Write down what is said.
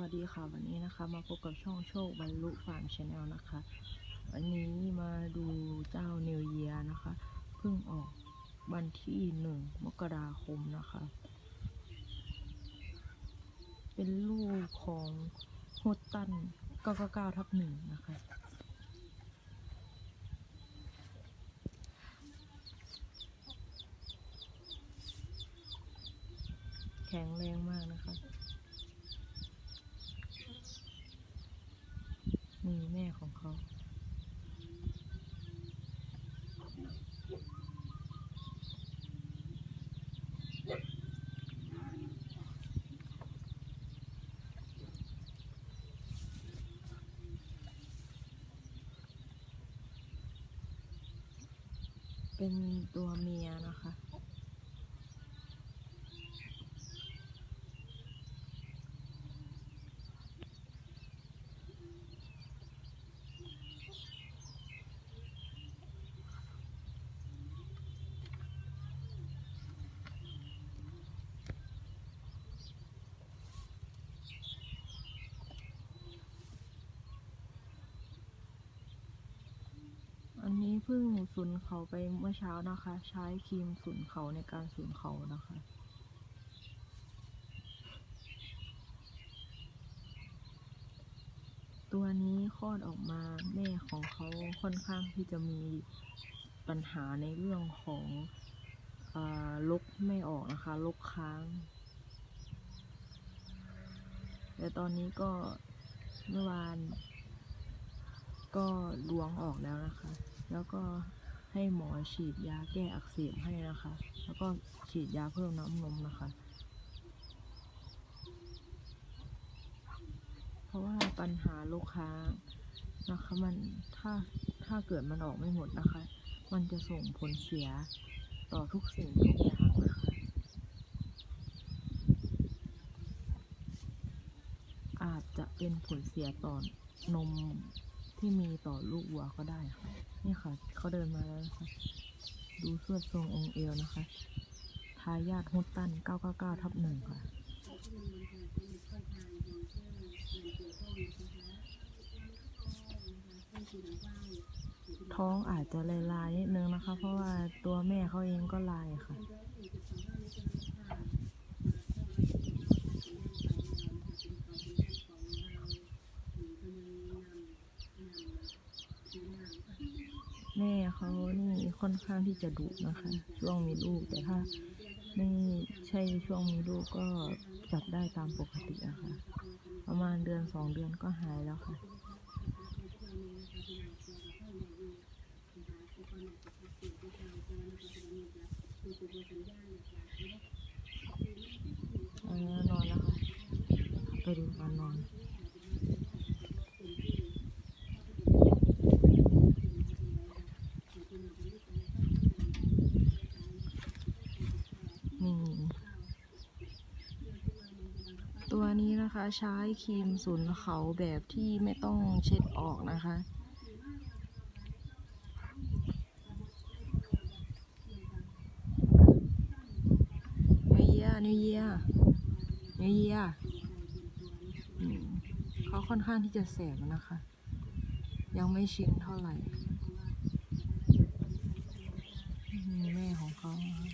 วัสดีค่ะวันนี้นะคะมาพบกับช่องโชคบรรลุฟาร์มชาแนลนะคะ วันนี้มาดูเจ้าเนวเยียนะคะเพิ่งออกวันที่หนึ่งมกราคมนะคะ เป็นลูกของโฮตัน999ทับหนึ่งนะคะ แข็งแรงมากนะคะ นี่แม่ของเขาเป็นตัวเมียนะคะ อันนี้ เพิ่งสูนเขาไปเมื่อเช้านะคะ ใช้ครีมสูนเขาในการสูนเขานะคะตัวนี้คลอดออกมาแม่ของเขาค่อนข้างที่จะมีปัญหาในเรื่องของอลกไม่ออกนะคะ ลกค้าง แต่ตอนนี้ก็เมื่อวาน ก็ล้วงออกแล้วนะคะ แล้วก็ให้หมอฉีดยาแก้อักเสบให้นะคะ แล้วก็ฉีดยาเพิ่มน้ำนมนะคะ เพราะว่าปัญหาลูกค้างนะคะมันถ้าถ้าเกิดมันออกไม่หมดนะคะ มันจะส่งผลเสียต่อทุกสิ่งทุกอย่างนะคะอาจจะเป็นผลเสียต่อนม ที่มีต่อลูกวัวก็ได้ค่ะ นี่ค่ะ เขาเดินมาแล้วนะคะ ดูสวดทรงองค์เอวนะคะ ทายาทฮุตตัน 999 ทับหนึ่งค่ะท้องอาจจะลายๆนิดนึงนะคะ เพราะว่าตัวแม่เขาเองก็ลายค่ะ แม่เขานี่ค่อนข้างที่จะดุนะคะ ช่วงมีลูกแต่ถ้าไม่ใช่ช่วงมีลูกก็จับได้ตามปกติอะค่ะ ประมาณเดือนสองเดือนก็หายแล้วค่ะอันนี้นอนแล้วค่ะ ไปดูการนอน นี่ ตัวนี้นะคะใช้ครีมสูนเขาแบบที่ไม่ต้องเช็ดออกนะคะนิวเยียนิวเยียนิวเยียเขาค่อนข้างที่จะแสบนะคะ ยังไม่ชินเท่าไหร่แม่ของเขานะคะ